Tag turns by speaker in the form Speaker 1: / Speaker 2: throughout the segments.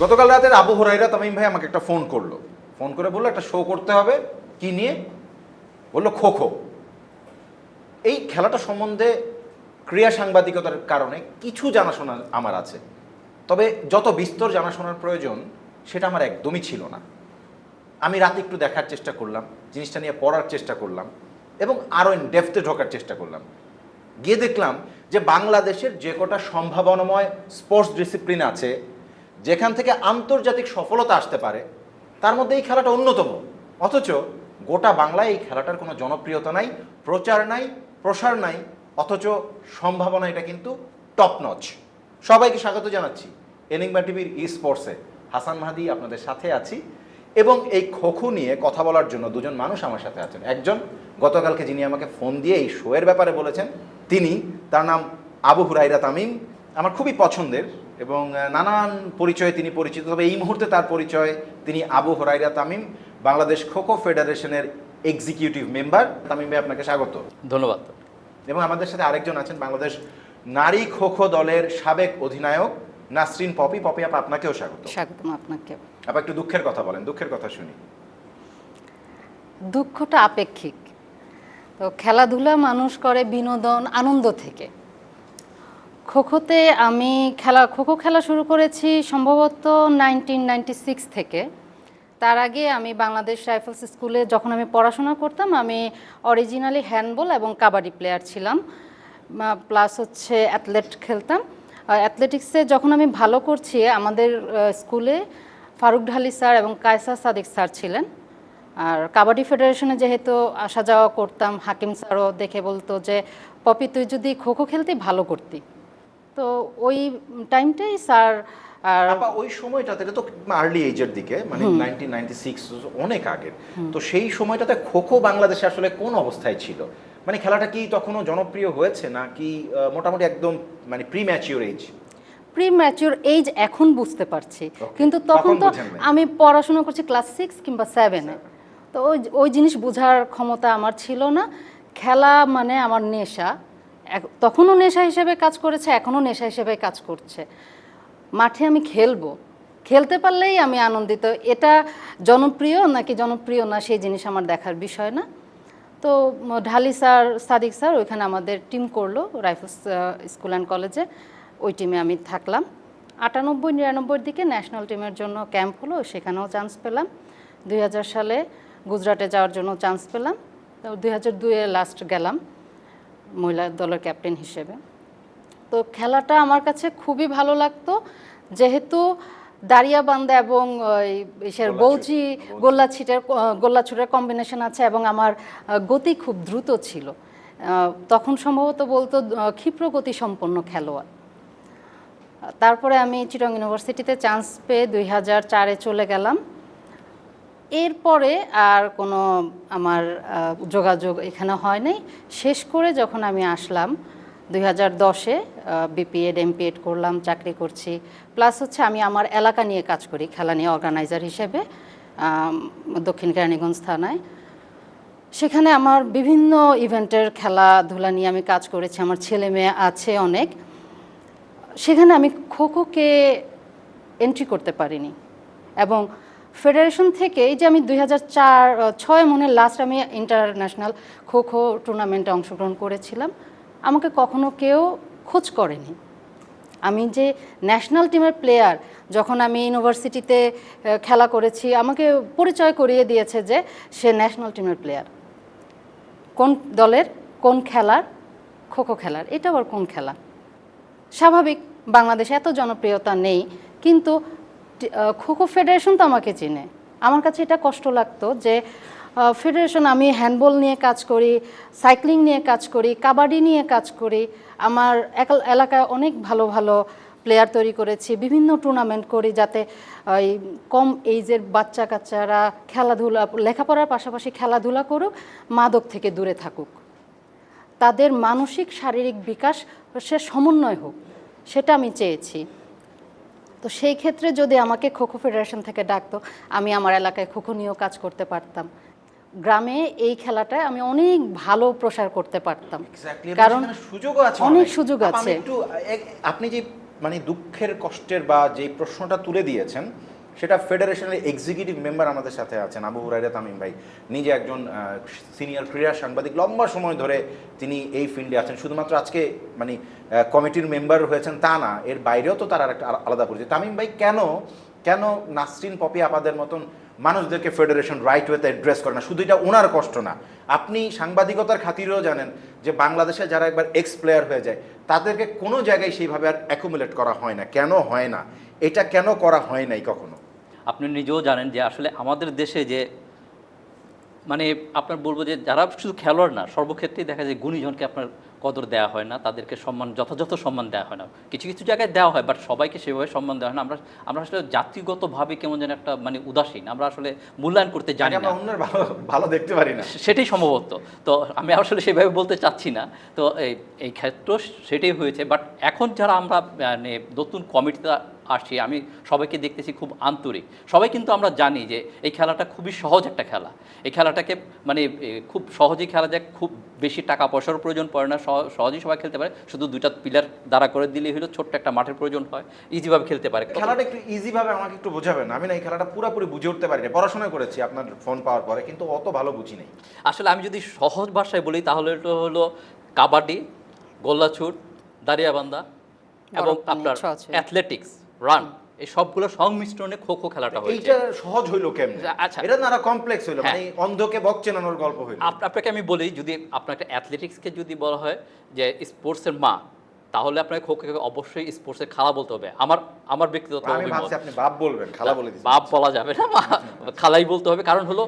Speaker 1: গতকাল রাতের আবু হরাইরা তামিম ভাই আমাকে একটা ফোন করল। ফোন করে বলল, একটা শো করতে হবে। কি নিয়ে? বলল, খো খো। এই খেলাটা সম্বন্ধে ক্রিয়া সাংবাদিকতার কারণে কিছু জানাশোনা আমার আছে। তবে যত বিস্তর জানাশোনার প্রয়োজন, সেটা আমার একদমই ছিল না। আমি রাতে একটু দেখার চেষ্টা করলাম, জিনিসটা নিয়ে পড়ার চেষ্টা করলাম এবং আরও ইন ডেপথে ঢোকার চেষ্টা করলাম। গিয়ে দেখলাম যে বাংলাদেশের যে কটা সম্ভাবনাময় স্পোর্টস ডিসিপ্লিন আছে যেখান থেকে আন্তর্জাতিক সফলতা আসতে পারে, তার মধ্যে এই খেলাটা অন্যতম। অথচ গোটা বাংলায় এই খেলাটার কোনো জনপ্রিয়তা নাই, প্রচার নাই, প্রসার নাই, অথচ সম্ভাবনা এটা কিন্তু টপ নচ সবাইকে স্বাগত জানাচ্ছি এনিংবা টিভির ই স্পোর্টসে হাসান মাহাদি আপনাদের সাথে আছি এবং এই খোখো নিয়ে কথা বলার জন্য দুজন মানুষ আমার সাথে আছেন। একজন, গতকালকে যিনি আমাকে ফোন দিয়ে এই শোয়ের ব্যাপারে বলেছেন, তিনি তার নাম আবু হুরাইরা তামিম। আমার খুবই পছন্দের এবং নানান পরিচয়ে তিনি পরিচিত। তবে এই মুহূর্তে তার পরিচয় তিনি আবু হুরাইরা তামিম বাংলাদেশ খোখো ফেডারেশনের এক্সিকিউটিভ মেম্বার। তামিম ভাই আপনাকে স্বাগত।
Speaker 2: ধন্যবাদ।
Speaker 1: এবং আমাদের সাথে আরেকজন আছেন বাংলাদেশ নারী খোখো দলের সাবেক অধিনায়ক নাসরিন পপি। পপি আপা আপনাকেও স্বাগত।
Speaker 3: স্বাগতম আপনাকে।
Speaker 1: আপা একটু দুঃখের কথা বলেন দুঃখের কথা শুনি।
Speaker 3: দুঃখটা আপেক্ষিক। তো খেলাধুলা মানুষ করে বিনোদন আনন্দ থেকে। খোখোতে আমি খেলা, খোখো খেলা শুরু করেছি সম্ভবত নাইনটিন থেকে। তার আগে আমি বাংলাদেশ রাইফেলস স্কুলে যখন আমি পড়াশোনা করতাম, আমি অরিজিনালি হ্যান্ডবল এবং কাবাডি প্লেয়ার ছিলাম। প্লাস হচ্ছে অ্যাথলেট খেলতাম। অ্যাথলেটিক্সে যখন আমি ভালো করছি, আমাদের স্কুলে ফারুক ঢালি স্যার এবং কায়সার সাদিক স্যার ছিলেন। আর কাবাডি ফেডারেশনে যেহেতু আসা যাওয়া করতাম, হাকিম স্যারও দেখে বলতো যে, পপি, তুই যদি খোখো খেলতে, ভালো করতি। তো ওই টাইমটাই স্যার আর
Speaker 1: আপা ওই সময়টাতে এটা তো আর্লি এজের দিকে মানে নাইনটিন নাইনটি সিক্স অনেক আগের। তো সেই সময়টাতে খোখো বাংলাদেশে আসলে কোন অবস্থায় ছিল? মানে খেলাটা কি তখনও জনপ্রিয় হয়েছে নাকি আহ, মোটামুটি একদম মানে premature age
Speaker 3: premature age এখন বুঝতে পারছি। কিন্তু তখন তো আমি পড়াশোনা করছি ক্লাস সিক্স কিংবা সেভেনে তো ওই ওই জিনিস বোঝার ক্ষমতা আমার ছিল না। খেলা মানে আমার নেশা। তখনও নেশা হিসেবে কাজ করেছে, এখনও নেশা হিসেবে কাজ করছে। মাঠে আমি খেলব। খেলতে পারলেই আমি আনন্দিত। এটা জনপ্রিয় নাকি জনপ্রিয় না, সেই জিনিস আমার দেখার বিষয় না। তো ঢালি স্যার, সাদিক স্যার ওইখানে আমাদের টিম করল, রাইফেলস স্কুল অ্যান্ড কলেজে। ওই টিমে আমি থাকলাম। আটানব্বই, নিরানব্বইয়ের দিকে ন্যাশনাল টিমের জন্য ক্যাম্প হলো, সেখানেও চান্স পেলাম। দুই হাজার সালে গুজরাটে যাওয়ার জন্য চান্স পেলাম। তো, দুই হাজার দুয়ে লাস্ট গেলাম। মহিলা দলের ক্যাপ্টেন হিসেবে। তো খেলাটা আমার কাছে খুবই ভালো লাগতো। যেহেতু দাঁড়িয়াবান্ধা এবং ওই ইসের বৌচি গোল্লা ছিটের গোল্লা ছুটের কম্বিনেশন আছে এবং আমার গতি খুব দ্রুত ছিল। তখন সম্ভবত বলতো ক্ষিপ্র গতি সম্পন্ন খেলোয়াড়। তারপরে আমি চিটং ইউনিভার্সিটিতে চান্স পেয়ে দুই হাজার চারে চলে গেলাম। এরপরে আর কোনো আমার যোগাযোগ এখানে হয়নি শেষ করে যখন আমি আসলাম, দুই হাজার দশে বিপিএড এমপিএড করলাম, চাকরি করছি। প্লাস হচ্ছে আমি আমার এলাকা নিয়ে কাজ করি, খেলা নিয়ে অর্গানাইজার হিসেবে দক্ষিণ কেরানীগঞ্জ থানায়। সেখানে আমার বিভিন্ন ইভেন্টের খেলাধুলা নিয়ে আমি কাজ করেছি, আমার ছেলে মেয়ে আছে অনেক। সেখানে আমি খোখোকে এন্ট্রি করতে পারিনি। এবং ফেডারেশন থেকে এই যে আমি দুই হাজার চার ছয় মনে লাস্ট আমি ইন্টারন্যাশনাল খো খো টুর্নামেন্টে অংশগ্রহণ করেছিলাম। আমাকে কখনো কেউ খোঁজ করেনি। আমি যে ন্যাশনাল টিমের প্লেয়ার যখন আমি ইউনিভার্সিটিতে খেলা করেছি, আমাকে পরিচয় করিয়ে দিয়েছে যে সে ন্যাশনাল টিমের প্লেয়ার কোন দলের, কোন খেলার খো খো খেলার এটা আবার কোন খেলা। স্বাভাবিক, বাংলাদেশে এত জনপ্রিয়তা নেই, কিন্তু খোখো ফেডারেশন তো আমাকে চেনে। আমার কাছে এটা কষ্ট লাগতো যে ফেডারেশন আমি হ্যান্ডবল নিয়ে কাজ করি, সাইক্লিং নিয়ে কাজ করি, কাবাডি নিয়ে কাজ করি। আমার এলাকায় অনেক ভালো ভালো প্লেয়ার তৈরি করেছি, বিভিন্ন টুর্নামেন্ট করি যাতে ওই কম এইজের বাচ্চা কাচ্চারা খেলাধুলা, লেখাপড়ার পাশাপাশি খেলাধুলা করুক, মাদক থেকে দূরে থাকুক। তাদের মানসিক, শারীরিক বিকাশ সে সমন্বয় হোক, সেটা আমি চেয়েছি। তো সেই ক্ষেত্রে যদি আমাকে খোখো ফেডারেশন থেকে ডাকতো আমি আমার এলাকায় খোখো নিয়েও কাজ করতে পারতাম। গ্রামে এই খেলাটা আমি অনেক ভালো প্রসার করতে পারতাম। কারণ
Speaker 1: সুযোগ আছে
Speaker 3: অনেক সুযোগ আছে।
Speaker 1: একটু আপনি যে মানে দুঃখের কষ্টের বা যে প্রশ্নটা তুলে দিয়েছেন সেটা ফেডারেশনের এক্সিকিউটিভ মেম্বার আমাদের সাথে আছেন, আবু হুরাইরা তামিম ভাই। নিজে একজন সিনিয়র ক্রীড়া সাংবাদিক। লম্বা সময় ধরে তিনি এই ফিল্ডে আছেন। শুধুমাত্র আজকে মানে কমিটির মেম্বার হয়েছেন তা না, এর বাইরেও তো তার একটা আলাদা পরিচয়। তামিম ভাই, কেন কেন নাসরিন পপি আপাদের মতন মানুষদেরকে ফেডারেশন রাইট ওয়েতে অ্যাড্রেস করে না? শুধু এটা ওনার কষ্ট না। আপনি সাংবাদিকতার খাতিরেও জানেন যে বাংলাদেশে যারা একবার এক্স প্লেয়ার হয়ে যায়, তাদেরকে কোনো জায়গায় সেইভাবে আর অ্যাকুমুলেট করা হয় না। কেন হয় না? এটা কেন করা হয় নাই কখনো?
Speaker 2: আপনি নিজেও জানেন যে আসলে আমাদের দেশে যে মানে আপনার বলব যে যারা শুধু খেলোয়াড় না সর্বক্ষেত্রেই দেখা যায় গুণীজনকে আপনার কদর দেওয়া হয় না তাদেরকে সম্মান যথাযথ সম্মান দেওয়া হয় না। কিছু কিছু জায়গায় দেওয়া হয় বাট সবাইকে সেভাবে সম্মান দেওয়া হয় না। আমরা আমরা আসলে জাতিগতভাবে কেমন যেন একটা মানে উদাসীন। আমরা আসলে মূল্যায়ন করতে জানি না।
Speaker 1: অন্যের ভালো ভালো দেখতে পারি না।
Speaker 2: সেটাই সম্ভবত। তো আমি আসলে সেভাবে বলতে চাচ্ছি না। তো এই এই ক্ষেত্র সেটাই হয়েছে বাট এখন যারা আমরা মানে নতুন কমিটিতে আসছি আমি সবাইকে দেখতেছি খুব আন্তরিক। সবাই কিন্তু আমরা জানি যে এই খেলাটা খুবই সহজ একটা খেলা। এই খেলাটাকে মানে খুব সহজেই খেলা যায় খুব বেশি টাকা পয়সার প্রয়োজন পড়ে না সহজেই সবাই খেলতে পারে। শুধু দুইটা পিলার দাঁড়া করে দিলেই হলো ছোট্ট একটা মাঠের প্রয়োজন হয় ইজিভাবে খেলতে পারে।
Speaker 1: খেলাটা একটু ইজিভাবে আমাকে একটু বোঝাবেন আমি না এই খেলাটা পুরোপুরি বুঝে উঠতে পারি না পড়াশোনা করেছি আপনার ফোন পাওয়ার পরে কিন্তু অত ভালো বুঝি নাই।
Speaker 2: আসলে আমি যদি সহজ ভাষায় বলি তাহলে এটা হলো কাবাডি গোল্লাছুট দাঁড়িয়াবান্ধা এবং আপনার অ্যাথলেটিক্স রান এই সবগুলো সংমিশ্রণে খো খো খেলাটা হয়েছে।
Speaker 1: এইটা সহজ হইল কেমনে?
Speaker 2: আচ্ছা।
Speaker 1: এটা না কমপ্লেক্স হইল?
Speaker 2: হ্যাঁ।
Speaker 1: মানে অন্ধকে বক চেনানোর গল্প হইল।
Speaker 2: আপনাকে আমি বলি যদি আপনার একটা অ্যাথলেটিক্সকে যদি বলা হয় যে স্পোর্টসের মা তাহলে আপনাকে খো খোকে অবশ্যই স্পোর্টসের খালা বলতে হবে। আমার আমার ব্যক্তিগত
Speaker 1: আমি
Speaker 2: অভিমত।
Speaker 1: ভাবছি আপনি বাপ বলবেন খালা বলে দিচ্ছি
Speaker 2: বাপ বলা যাবে না মা খালাই বলতে হবে। কারণ হলো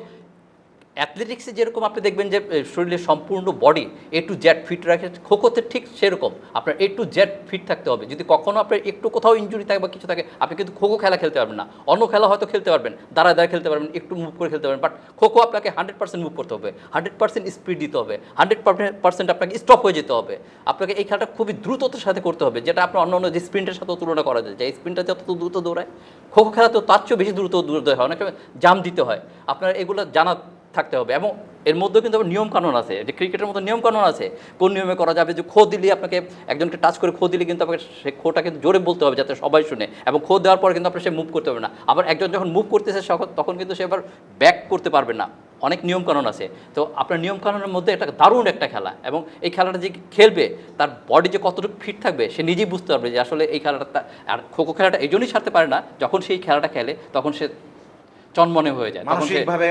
Speaker 2: অ্যাথলেটিক্সে যেরকম আপনি দেখবেন যে শরীরের সম্পূর্ণ body A to Z fit রাখে, খোখোতে ঠিক সেরকম আপনার এ টু জেড ফিট থাকতে হবে। যদি কখনো আপনার একটু কোথাও ইঞ্জুরি থাকে বা কিছু থাকে, আপনি কিন্তু খোখো খেলা খেলতে পারবেন না। অন্য খেলা হয়তো খেলতে পারবেন, দাঁড়ায় দাঁড়ায় খেলতে পারবেন, একটু মুভ করে খেলতে পারবেন বাট খোখো আপনাকে হান্ড্রেড পার্সেন্ট মুভ করতে হবে। হান্ড্রেড পার্সেন্ট স্পিড দিতে হবে। হান্ড্রেড পার্সেন্ট আপনাকে স্টপ হয়ে যেতে হবে। আপনাকে এই খেলাটা খুবই দ্রুততার সাথে করতে হবে, যেটা আপনার অন্য অন্য যে স্প্রিন্টের সাথে তুলনা করা যায়। যে স্প্রিন্টটা যত দ্রুত দৌড়ায়, খোখো খেলাতেও তার চেয়েও বেশি দ্রুত দৌড়তে হয়। অনেক জাম দিতে হয়। আপনার এগুলো জানা থাকতে হবে এবং এর মধ্যেও কিন্তু আবার নিয়ম কানুন আছে, যে ক্রিকেটের মতো নিয়ম কানুন আছে, কোন নিয়মে করা যাবে, যে খো দিলে আপনাকে একজনকে টাচ করে খো দিলে কিন্তু আপনাকে সে খোটা কিন্তু জোরে বলতে হবে যাতে সবাই শুনে এবং খো দেওয়ার পর কিন্তু আপনার সে মুভ করতে হবে না। আবার একজন যখন মুভ করতেছে তখন কিন্তু সে আবার ব্যাক করতে পারবে না। অনেক নিয়ম কানুন আছে। তো আপনার নিয়ম কানুনের মধ্যে একটা দারুণ একটা খেলা এবং এই খেলাটা যে খেলবে, তার বডি যে কতটুকু ফিট থাকবে, সে নিজেই বুঝতে পারবে যে আসলে এই খেলাটা আর খোখো খেলাটা এই জন্যই ছাড়তে পারে না, যখন সেই খেলাটা খেলে, তখন সে চনমনে হয়ে যায়।
Speaker 1: মানসিকভাবে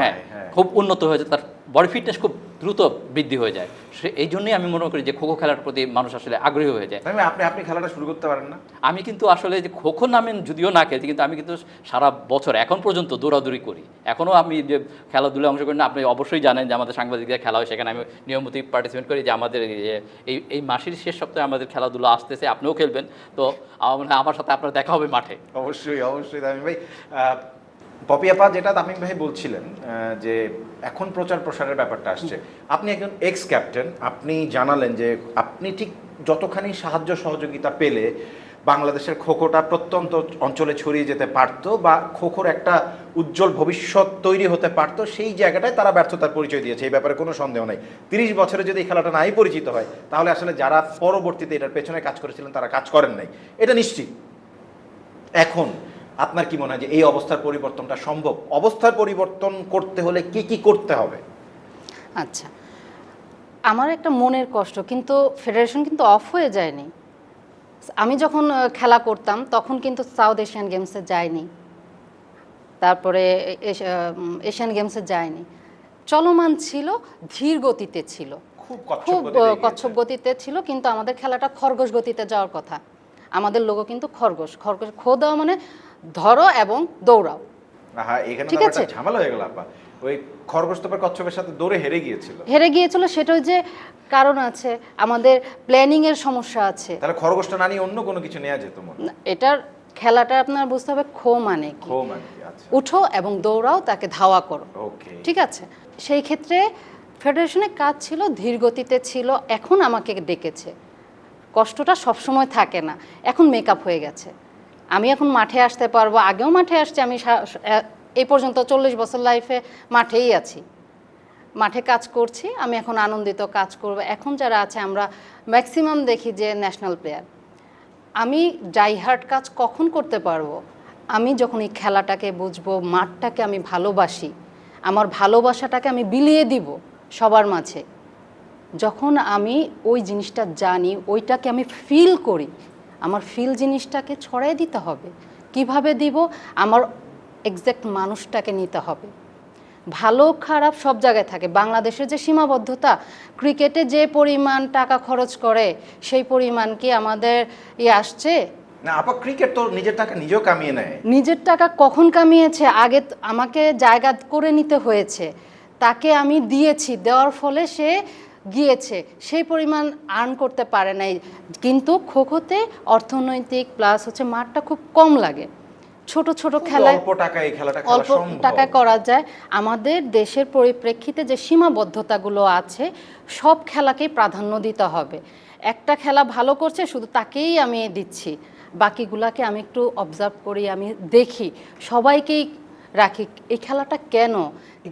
Speaker 2: হ্যাঁ
Speaker 1: হ্যাঁ।
Speaker 2: খুব উন্নত হয়ে যায় তার বডি ফিটনেস খুব দ্রুত বৃদ্ধি হয়ে যায়। সে এই জন্যই আমি মনে করি যে খোখো খেলার প্রতি মানুষ আসলে আগ্রহী হয়ে যায়।
Speaker 1: আপনি আপনি খেলাটা শুরু করতে পারেন না?
Speaker 2: আমি কিন্তু আসলে যে খোখো নামে যদিও না খেলছি কিন্তু আমি কিন্তু সারা বছর এখন পর্যন্ত দৌড়াদৌড়ি করি। এখনও আমি যে খেলাধুলায় অংশগ্রহণ আপনি অবশ্যই জানেন যে আমাদের সাংবাদিকদের খেলা হয় সেখানে আমি নিয়মিত পার্টিসিপেট করি যে আমাদের এই যে এই এই মাসের শেষ সপ্তাহে আমাদের খেলাধুলা আসতেছে আপনিও খেলবেন। তো আমার আমার সাথে আপনার দেখা হবে মাঠে।
Speaker 1: অবশ্যই অবশ্যই তামিম ভাই। পপি আপা যেটা তামিম ভাই বলছিলেন যে এখন প্রচার প্রসারের ব্যাপারটা আসছে। আপনি একজন এক্স ক্যাপ্টেন আপনি জানালেন যে আপনি ঠিক যতখানি সাহায্য সহযোগিতা পেলে বাংলাদেশের খোখোটা প্রত্যন্ত অঞ্চলে ছড়িয়ে যেতে পারতো বা খোখোর একটা উজ্জ্বল ভবিষ্যৎ তৈরি হতে পারতো, সেই জায়গাটায় তারা ব্যর্থতার পরিচয় দিয়েছে, এই ব্যাপারে কোনো সন্দেহ নেই। তিরিশ বছরে যদি এই খেলাটা নাই পরিচিত হয়, তাহলে আসলে যারা পরবর্তীতে এটার পেছনে কাজ করেছিলেন, তারা কাজ করেন নাই। এটা নিশ্চিত। এখন আপনার কি মনে হয় যে এই অবস্থার পরিবর্তনটা সম্ভব? অবস্থার পরিবর্তন করতে হলে কি কি করতে হবে?
Speaker 3: আচ্ছা। আমার একটা মনের কষ্ট কিন্তু ফেডারেশন কিন্তু অফ হয়ে যায়নি। আমি যখন খেলা করতাম তখন কিন্তু সাউথ এশিয়ান গেমসে যায়নি। তারপরে এশ- এশিয়ান গেমসে যায়নি। চলমান ছিল ধীর গতিতে ছিল।
Speaker 1: খুব কচ্ছপ
Speaker 3: খুব
Speaker 1: গতিতে
Speaker 3: কচ্ছপ গতিতে ছিল কিন্তু আমাদের খেলাটা খরগোশ গতিতে যাওয়ার কথা। আমাদের লোগো কিন্তু খরগোশ। খরগোশ খো দেওয়া মানে ধরো এবং দৌড়াও।
Speaker 1: এখানে
Speaker 3: ঠিক আছে।
Speaker 1: ঝামেলা হয়ে গেল আপা ওই খরগোশ তোপের কচ্ছপের সাথে দৌড়ে হেরে গিয়েছিল।
Speaker 3: হেরে গিয়েছিল সেটাও যে কারণ আছে আমাদের প্ল্যানিং এর সমস্যা আছে।
Speaker 1: তাহলে খরগোশটা না নিয়ে অন্য কোনো কিছু নেওয়া যেত মনে
Speaker 3: এটার খেলাটা আপনার বুঝতে হবে খো মানে কি।
Speaker 1: খো মানে আচ্ছা।
Speaker 3: উঠো এবং দৌড়াও তাকে ধাওয়া করো।
Speaker 1: ওকে।
Speaker 3: ঠিক আছে? সেই ক্ষেত্রে ফেডারেশনের কাজ ছিল ধীর গতিতে ছিল এখন আমাকে ডেকেছে। কষ্টটা সবসময় থাকে না। এখন মেকআপ হয়ে গেছে। আমি এখন মাঠে আসতে পারব, আগেও মাঠে আসছি, আমি এই পর্যন্ত চল্লিশ বছর লাইফে মাঠেই আছি। মাঠে কাজ করছি, আমি এখন আনন্দিত কাজ করব। এখন যারা আছে, আমরা ম্যাক্সিমাম দেখি যে ন্যাশনাল প্লেয়ার আমি ডাইহার্ট কাজ কখন করতে পারব? আমি যখন এই খেলাটাকে বুঝব, মাঠটাকে আমি ভালোবাসি, আমার ভালোবাসাটাকে আমি বিলিয়ে দিব সবার মাঝে, যখন আমি ওই জিনিসটা জানি, ওইটাকে আমি ফিল করি আমার ফিল জিনিসটাকে ছড়াই দিতে হবে। কীভাবে দিব? আমার এক্সাক্ট মানুষটাকে নিতে হবে। ভালো খারাপ সব জায়গায় থাকে। বাংলাদেশের যে সীমাবদ্ধতা ক্রিকেটে যে পরিমাণ টাকা খরচ করে সেই পরিমাণ কি আমাদের ই আসছে?
Speaker 1: না আপা ক্রিকেট তো নিজের টাকা নিজেও কামিয়ে নেয়।
Speaker 3: নিজের টাকা কখন কামিয়েছে? আগে আমাকে জায়গা করে নিতে হয়েছে। তাকে আমি দিয়েছি। দেওয়ার ফলে সে গিয়েছে সেই পরিমাণ আর্ন করতে পারে নাই। কিন্তু খোখোতে অর্থনৈতিক প্লাস হচ্ছে মাঠটা খুব কম লাগে। ছোট ছোট খেলায়
Speaker 1: অল্প টাকায় খেলাটা খেলা
Speaker 3: অল্প টাকায় করা যায়। আমাদের দেশের পরিপ্রেক্ষিতে যে সীমাবদ্ধতাগুলো আছে সব খেলাকেই প্রাধান্য দিতে হবে। একটা খেলা ভালো করছে শুধু তাকেই আমি দিচ্ছি। বাকিগুলাকে আমি একটু অবজার্ভ করি আমি দেখি। সবাইকেই রাখি এই খেলাটা কেন?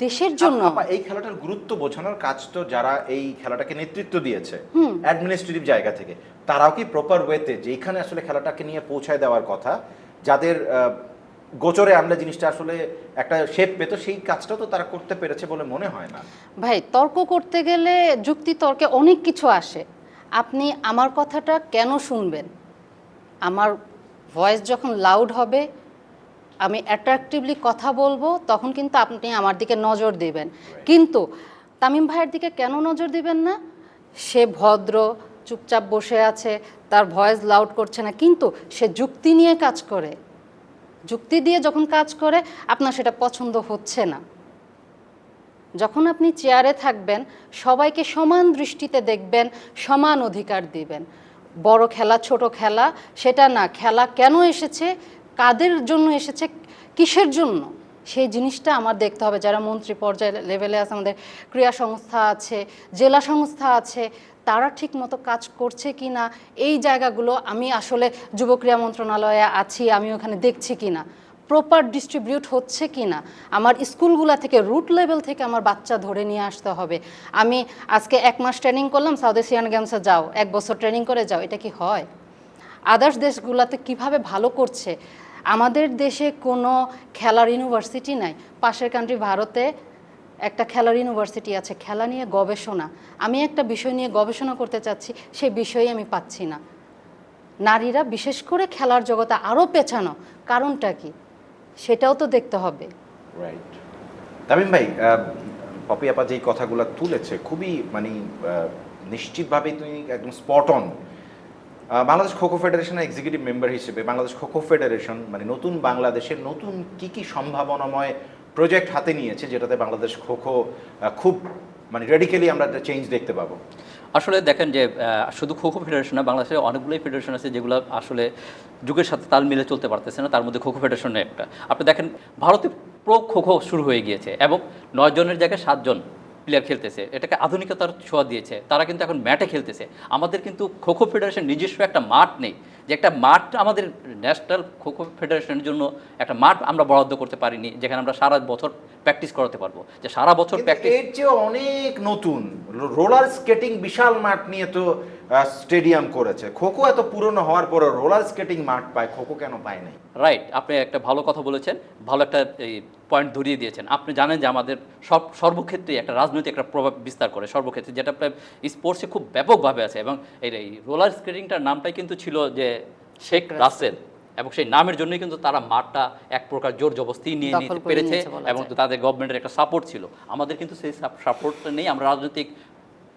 Speaker 3: দেশের জন্য।
Speaker 1: আপা, এই খেলাটার গুরুত্ব বোঝানোর কাজ তো যারা এই খেলাটাকে নেতৃত্ব দিয়েছে অ্যাডমিনিস্ট্রেটিভ জায়গা থেকে তারাও কি প্রপার ওয়েতে যেখানে আসলে খেলাটাকে নিয়ে পৌঁছায় দেওয়ার কথা যাদের গোচরে আমরা জিনিসটা আসলে একটা শেপ পেতো সেই কাজটা তো তারা করতে পেরেছে বলে মনে হয় না।
Speaker 3: ভাই তর্ক করতে গেলে যুক্তি তর্কে অনেক কিছু আসে। আপনি আমার কথাটা কেন শুনবেন? আমার ভয়েস যখন লাউড হবে আমি অ্যাট্রাকটিভলি কথা বলব, তখন কিন্তু আপনি আমার দিকে নজর দিবেন। কিন্তু তামিম ভাইয়ের দিকে কেন নজর দিবেন না? সে ভদ্র, চুপচাপ বসে আছে, তার ভয়েস লাউড করছে না, কিন্তু সে যুক্তি নিয়ে কাজ করে। যুক্তি দিয়ে যখন কাজ করে, আপনার সেটা পছন্দ হচ্ছে না। যখন আপনি চেয়ারে থাকবেন, সবাইকে সমান দৃষ্টিতে দেখবেন, সমান অধিকার দিবেন। বড় খেলা, ছোট খেলা, সেটা না, খেলা কেন এসেছে? কাদের জন্য এসেছে, কিসের জন্য? সেই জিনিসটা আমার দেখতে হবে। যারা মন্ত্রী পর্যায়ে লেভেলে আছে, আমাদের ক্রীড়া সংস্থা আছে, জেলা সংস্থা আছে, তারা ঠিক মতো কাজ করছে কি না এই জায়গাগুলো আমি আসলে যুব ক্রীড়া মন্ত্রণালয়ে আছি, আমি ওখানে দেখছি কি না প্রপার ডিস্ট্রিবিউট হচ্ছে কি না আমার স্কুলগুলা থেকে রুট লেভেল থেকে আমার বাচ্চা ধরে নিয়ে আসতে হবে। আমি আজকে এক মাস ট্রেনিং করলাম সাউথ এশিয়ান গেমসে যাও, এক বছর ট্রেনিং করে যাও, এটা কি হয়? আদার্স দেশগুলোতে কীভাবে ভালো করছে? আমাদের দেশে কোনো খেলার ইউনিভার্সিটি নাই। পাশের কান্ট্রি ভারতে একটা খেলার ইউনিভার্সিটি আছে। খেলা নিয়ে গবেষণা। আমি একটা বিষয় নিয়ে গবেষণা করতে চাচ্ছি সেই বিষয়ে আমি পাচ্ছি না। নারীরা বিশেষ করে খেলার জগতে আরও পেছানো, কারণটা কি? সেটাও তো দেখতে হবে।
Speaker 1: রাইট তামিম ভাই পপি আপা যেই কথাগুলো তুলেছে, খুবই মানে নিশ্চিতভাবে তুমি একদম স্পট অন বাংলাদেশ খোখো ফেডারেশনের এক্সিকিউটিভ মেম্বার হিসেবে বাংলাদেশ খোখো ফেডারেশন মানে নতুন বাংলাদেশের নতুন কি কি সম্ভাবনাময় প্রজেক্ট হাতে নিয়েছে যেটাতে বাংলাদেশ খোখো খুব মানে রেডিক্যালি আমরা একটা চেঞ্জ দেখতে পাবো।
Speaker 2: আসলে দেখেন যে শুধু খোখো ফেডারেশন না, বাংলাদেশে অনেকগুলোই ফেডারেশন আছে যেগুলো আসলে যুগের সাথে তাল মিলে চলতে পারতেছে না, তার মধ্যে খোখো ফেডারেশন একটা। আপনি দেখেন, ভারতে প্রো খোখো শুরু হয়ে গিয়েছে এবং নয় জনের জায়গায় সাতজন প্লেয়ার খেলতেছে এটাকে আধুনিকতার ছোঁয়া দিয়েছে তারা কিন্তু এখন ম্যাটে খেলতেছে। আমাদের কিন্তু খোখো ফেডারেশন নিজস্ব একটা মাঠ নেই যে একটা মাঠ আমাদের ন্যাশনাল খোখো ফেডারেশনের জন্য একটা মাঠ আমরা বরাদ্দ করতে পারিনি যেখানে আমরা সারা বছর প্র্যাকটিস করাতে পারব। যে সারা বছর প্র্যাকটিস
Speaker 1: এর চেয়ে অনেক নতুন রোলার স্কেটিং বিশাল মাঠ নিয়ে তো স্টেডিয়াম করেছে। খোখো এত পুরনো হওয়ার পরে রোলার স্কেটিং মাঠ পায় খোখো কেন পায় নাই?
Speaker 2: রাইট আপনি একটা ভালো কথা বলেছেন ভালো একটা এই পয়েন্ট ধরিয়ে দিয়েছেন। আপনি জানেন যে আমাদের সব সর্বক্ষেত্রে একটা রাজনৈতিক একটা প্রভাব বিস্তার করে সর্বক্ষেত্রে যেটা প্রায় স্পোর্টসে খুব ব্যাপকভাবে আছে এবং এই রোলার স্কেটিংটার নামটাই কিন্তু ছিল যে শেখ রাসেল। এবং সেই নামের জন্যই কিন্তু তারা মাঠটা এক প্রকার জোর জবস্তি নিয়ে নিতে পেরেছে এবং তাদের গভর্নমেন্টের একটা সাপোর্ট ছিল। আমাদের কিন্তু সেই সাপোর্টটা নেই আমরা রাজনৈতিক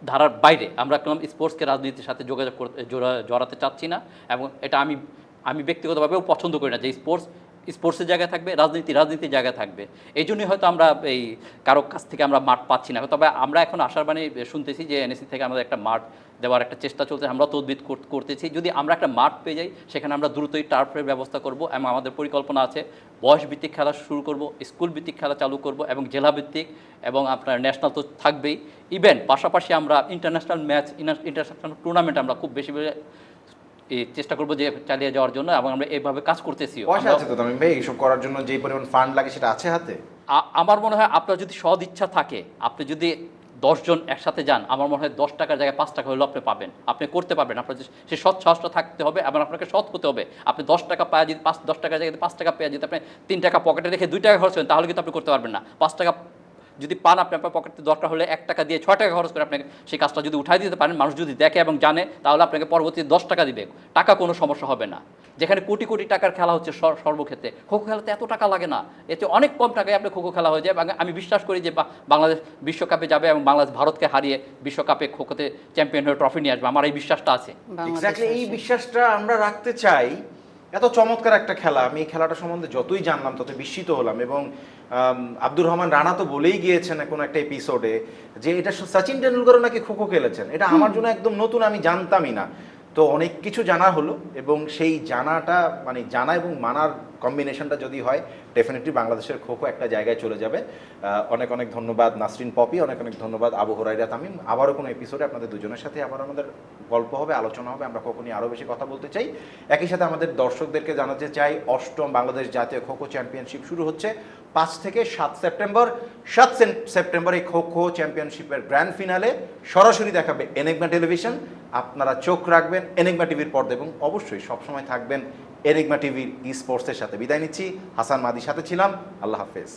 Speaker 2: ধারার বাইরে। আমরা একদম স্পোর্টসকে রাজনীতির সাথে যোগাযোগ করতে জোড়া- জড়াতে চাচ্ছি না এবং এটা আমি আমি ব্যক্তিগতভাবেও পছন্দ করি না যে স্পোর্টস স্পোর্টসের জায়গায় থাকবে, রাজনীতি, রাজনীতির জায়গায় থাকবে। এই জন্যই হয়তো আমরা এই কারও কাছ থেকে আমরা মাঠ পাচ্ছি না। তবে আমরা এখন আশার বাণী শুনতেছি যে এনএসি থেকে আমাদের একটা মাঠ দেওয়ার একটা চেষ্টা চলছে, আমরা তো উদ্ভিদ করতেছি। যদি আমরা একটা মাঠ পেয়ে যাই, সেখানে আমরা দ্রুতই টার্ফের ব্যবস্থা করব এবং আমাদের পরিকল্পনা আছে বয়স ভিত্তিক খেলা শুরু করব স্কুল ভিত্তিক খেলা চালু করব এবং জেলা ভিত্তিক এবং আপনার ন্যাশনাল তো থাকবেই। ইভেন পাশাপাশি আমরা ইন্টারন্যাশনাল ম্যাচ ইন্টারন্যাশনাল টুর্নামেন্ট আমরা খুব বেশি চেষ্টা করব যে চালিয়ে যাওয়ার জন্য এবং আমরা এইভাবে কাজ করতেছিও
Speaker 1: পয়সা আছে তো তামিম ভাই এইসব করার জন্য যে পরিমাণ ফান্ড লাগে সেটা আছে হাতে?
Speaker 2: আমার মনে হয় আপনার যদি সদ ইচ্ছা থাকে আপনি যদি দশজন একসাথে যান আমার মনে হয় দশ টাকার জায়গায় পাঁচ টাকা হলেও আপনি পাবেন। আপনি করতে পারবেন আপনার সে সৎ সাহসটা থাকতে হবে এবং আপনাকে সৎ হতে হবে। আপনি দশ টাকা পাওয়া যদি পাঁচ দশ টাকার জায়গায় পাঁচ টাকা পেয়ে যদি আপনি তিন টাকা পকেটে রেখে দুই টাকা খরচ করেন তাহলে কিন্তু আপনি করতে পারবেন না। পাঁচ টাকা যদি পান আপনি আপনার পকেটে দরকার হলে এক টাকা দিয়ে ছয় টাকা খরচ করে আপনাকে সেই কাজটা যদি উঠাই দিতে পারেন মানুষ যদি দেখে এবং জানে তাহলে আপনাকে পরবর্তী দশ টাকা দিবে। টাকা কোনো সমস্যা হবে না। যেখানে কোটি কোটি টাকার খেলা হচ্ছে সর- সর্বক্ষেত্রে। খোখো খেলাতে এত টাকা লাগে না। এতে অনেক কম টাকায় আপনি খোখো খেলা হয়ে যায় এবং আমি বিশ্বাস করি যে বাংলাদেশ বিশ্বকাপে যাবে এবং বাংলাদেশ ভারতকে হারিয়ে বিশ্বকাপে খোখোতে চ্যাম্পিয়ন হয়ে ট্রফি নিয়ে আসবে। আমার এই বিশ্বাসটা আছে।
Speaker 1: এই বিশ্বাসটা আমরা রাখতে চাই এত চমৎকার একটা খেলা। আমি এই খেলাটা সম্বন্ধে যতই জানলাম তত বিস্মিত হলাম এবং আব্দুর রহমান রানা তো বলেই গিয়েছেন কোনো একটা এপিসোডে যে এটা সচিন টেন্ডুলকারও নাকি খোখো খেলেছেন। এটা আমার জন্য একদম নতুন আমি জানতামই না। তো অনেক কিছু জানা হলো এবং সেই জানাটা মানে জানা এবং মানার কম্বিনেশনটা যদি হয় ডেফিনেটলি বাংলাদেশের খোখো একটা জায়গায় চলে যাবে। অনেক অনেক ধন্যবাদ নাসরিন পপি, অনেক অনেক ধন্যবাদ আবু হরাইরা তামিম। আবারও কোনো এপিসোডে আপনাদের দুজনের সাথে আবার আমাদের গল্প হবে, আলোচনা হবে, আমরা খোখো নিয়ে আরও বেশি কথা বলতে চাই। একই সাথে আমাদের দর্শকদেরকে জানাতে চাই, অষ্টম বাংলাদেশ জাতীয় খোখো চ্যাম্পিয়নশিপ শুরু হচ্ছে। পাঁচ থেকে সাত সেপ্টেম্বর সাত সেপ্টেম্বর এই খো খো চ্যাম্পিয়নশিপের গ্র্যান্ড ফিনালে সরাসরি দেখাবে এনেগমা টেলিভিশন। আপনারা চোখ রাখবেন, এনেগমা টিভির পর্দা এবং অবশ্যই সবসময় থাকবেন এনেগমা টিভির ই স্পোর্টসের সাথে। বিদায় নিচ্ছি, হাসান মাদির সাথে ছিলাম, আল্লাহ হাফেজ।